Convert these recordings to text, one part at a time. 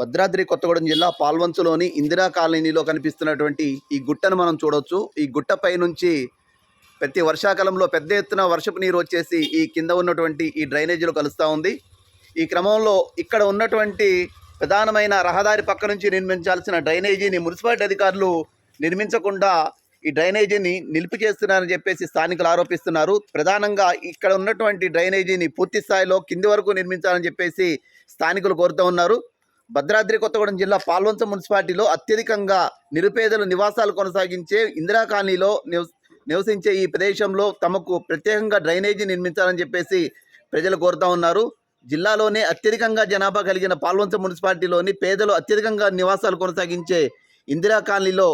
భద్రాద్రి కొత్తగూడెం జిల్లా పాల్వంచులోని ఇందిరా కాలనీలో కనిపిస్తున్నటువంటి ఈ గుట్టను మనం చూడవచ్చు ఈ గుట్టపై నుంచి ప్రతి వర్షాకాలంలో పెద్ద ఎత్తున వర్షపు నీరు వచ్చేసి ఈ కింద ఉన్నటువంటి ఈ డ్రైనేజీలో కలుస్తూ ఉంది. ఈ క్రమంలో ఇక్కడ ఉన్నటువంటి ప్రధానమైన రహదారి పక్క నుంచి నిర్మించాల్సిన డ్రైనేజీని మున్సిపాలిటీ అధికారులు నిర్మించకుండా ఈ డ్రైనేజీని నిలిపి చేస్తున్నారని చెప్పేసి స్థానికులు ఆరోపిస్తున్నారు. ప్రధానంగా ఇక్కడ ఉన్నటువంటి డ్రైనేజీని పూర్తి స్థాయిలో కింది వరకు నిర్మించాలని చెప్పేసి స్థానికులు కోరుతూ ఉన్నారు. భద్రాద్రి కొత్తగూడెం జిల్లా పాల్వంచ మున్సిపాలిటీలో అత్యధికంగా నిరుపేదలు నివాసాలు కొనసాగించే ఇందిరా కాలనీలో నివస నివసించే ఈ ప్రదేశంలో తమకు ప్రత్యేకంగా డ్రైనేజీ నిర్మించాలని చెప్పేసి ప్రజలు కోరుతా ఉన్నారు. జిల్లాలోనే అత్యధికంగా జనాభా కలిగిన పాల్వంచ మున్సిపాలిటీలోని పేదలు అత్యధికంగా నివాసాలు కొనసాగించే ఇందిరా కాలనీలో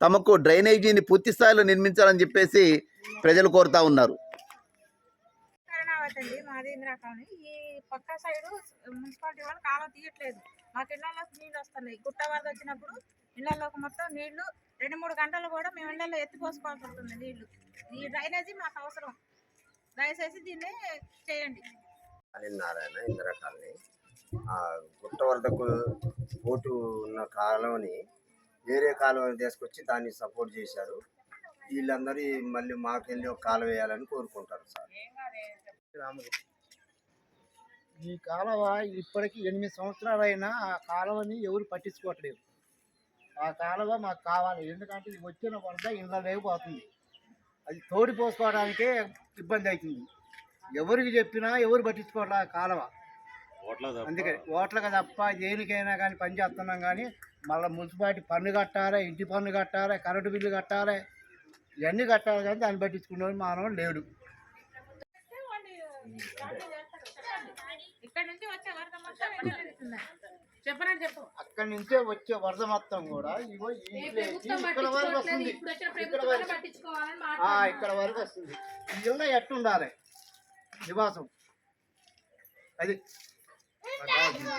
తమకు డ్రైనేజీని పూర్తి స్థాయిలో నిర్మించాలని చెప్పేసి ప్రజలు కోరుతా ఉన్నారు. కరుణావతి అండి మాది ఇందిరా కాలనీ. ఈ పక్క సైడ్ మున్సిపాలిటీ వాళ్ళు కాలువ తీయట్లేదు. మాకు ఇళ్ళలోకి నీళ్ళు వస్తున్నాయి. గుట్ట వరద వచ్చినప్పుడు ఇళ్ళలోకి మొత్తం నీళ్ళు రెండు మూడు గంటలు కూడా మేము ఇళ్ళలో ఎత్తిపోసుకోవాల్సి ఉంటుంది నీళ్ళు ఈ డ్రైనేజీ మాకు అవసరం. దయచేసి దీన్ని చేయండి. నారాయణ ఇందిరా కాలనీ. ఆ గుట్ట వరదకు ఓటు ఉన్న కాలువని వేరే కాలువని తీసుకొచ్చి దాన్ని సపోర్ట్ చేశారు. వీళ్ళందరూ మళ్ళీ మాకెళ్ళి ఒక కాలువ వేయాలని కోరుకుంటారు సార్. రాముడు ఈ కాలువ ఇప్పటికి ఎనిమిది సంవత్సరాలైనా ఆ కాలువని ఎవరు పట్టించుకోవట్లేదు. ఆ కాలువ మాకు కావాలి. ఎందుకంటే ఇది వచ్చిన వరద ఇంట్లో లేకపోతుంది అది తోడి పోసుకోవడానికే ఇబ్బంది అవుతుంది. ఎవరికి చెప్పినా ఎవరు పట్టించుకోవట్లే ఆ కాలువ. అందుకని ఓట్లకు తప్ప దేనికైనా కానీ పని చేస్తున్నాం కానీ మళ్ళీ మున్సిపాలిటీ పన్ను కట్టాలి ఇంటి పన్ను కట్టాలి కరెంటు బిల్లు కట్టాలి ఇవన్నీ కట్టాలి కానీ దాన్ని పట్టించుకునే మానవుడు లేడు ఇక్కడ నుంచి వచ్చే వరద మొత్తం? చెప్పనండి చెప్పు అక్కడి నుంచే వచ్చే వరద మొత్తం కూడా ఇగో ఇక్కడ వరకు వస్తుంది ఇక్కడ వరకు వస్తుంది. ఇల్లు ఎట్టుండాలి? నివాసం. అది.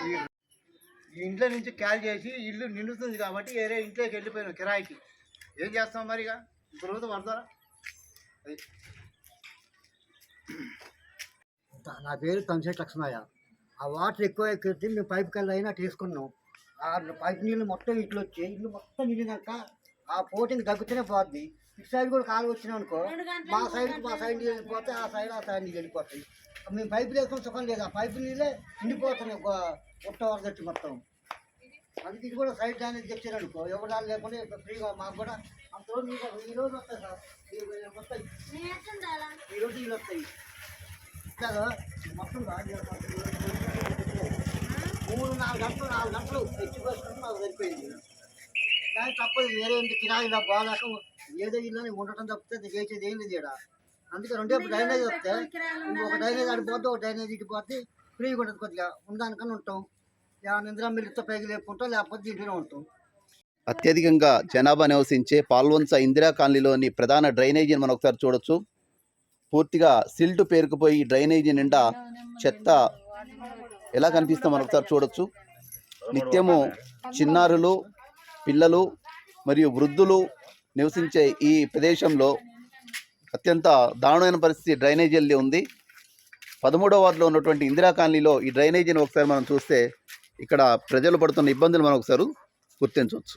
ఈ- ఇంట్లో నుంచి క్యాల్ చేసి ఇల్లు నిండుతుంది కాబట్టి వేరే ఇంట్లోకి వెళ్ళిపోయినాం కిరాయికి. ఏం చేస్తాం మరి ఇక? ఇప్పుడు రోజు వరదరా? అది. నా పేరు తమిశెట్టి లక్ష్మయ్య. ఆ వాటర్ ఎక్కువ ఎక్కితే మేము పైప్ కల్లా అయినా తీసుకున్నాం. ఆ పైప్ నీళ్ళు మొత్తం ఇట్లు వచ్చి ఇల్లు మొత్తం నిండినాక ఆ పోటీకి దగ్గుతూనే పోద్ది. ఇటు సైడ్ కూడా కాలు వచ్చినాం అనుకో మా సైడ్ మా సైడ్ నీళ్ళు వెళ్ళిపోతే ఆ సైడ్ ఆ సైడ్ నీళ్ళు వెళ్ళిపోతాయి. మేము పైపు వేసుకొని సుఖం లేదు. ఆ పైపు నీళ్ళే నిండిపోతున్నాయి ఒక పుట్ట వరదొచ్చి మొత్తం. అందుకే ఇది కూడా సైడ్ డ్యానేజ్ తెచ్చారు అనుకో ఎవరు లేకుండా ఫ్రీగా మాకు కూడా అంత రోజు నీళ్ళు ఈ రోజు వస్తాయి సార్. ఈ రోజు వస్తాయి. ఈ రోజు నీళ్ళు వస్తాయి. మొత్తం మూడు నాలుగు గంటలు నాలుగు గంటలు ఎత్తి పోసుకుంటే నాకు సరిపోయింది. దానికి తప్పదు వేరే ఇంటి కిరాయిలా బాగాలేక ఏదో ఇల్లు ఉండటం తప్పితే చేసేది ఏం లేదు ఈడ. అందుకే రెండే డ్రైనేజ్ వస్తే ఇంకొక డ్రైనేజ్ ఆడిపోతే ఒక డ్రైనేజ్ ఇటుపోతే ఫ్రీగా ఉంటుంది కొద్దిగా. ఉండడానికన్నా ఉంటాం. ఏమైనా ఇందిరా మిల్లుతో పైకి లేపుకుంటాం లేకపోతే దీంట్లోనే ఉంటాం. అత్యధికంగా జనాభా నివసించే పాల్వంచ ఇందిరా కాలనీలోని ప్రధాన డ్రైనేజీని మనం ఒకసారి చూడొచ్చు. పూర్తిగా సిల్ట్ పేరుకుపోయి డ్రైనేజీ నిండా చెత్త ఎలా కనిపిస్తుందో మనం ఒకసారి చూడొచ్చు. నిత్యము చిన్నారులు పిల్లలు మరియు వృద్ధులు నివసించే ఈ ప్రదేశంలో అత్యంత దారుణమైన పరిస్థితి డ్రైనేజీ ఉంది. పదమూడవ వార్డులో ఉన్నటువంటి ఇందిరా కాలనీలో ఈ డ్రైనేజీని ఒకసారి మనం చూస్తే ఇక్కడ ప్రజలు పడుతున్న ఇబ్బందులు మనం ఒకసారి గుర్తించవచ్చు.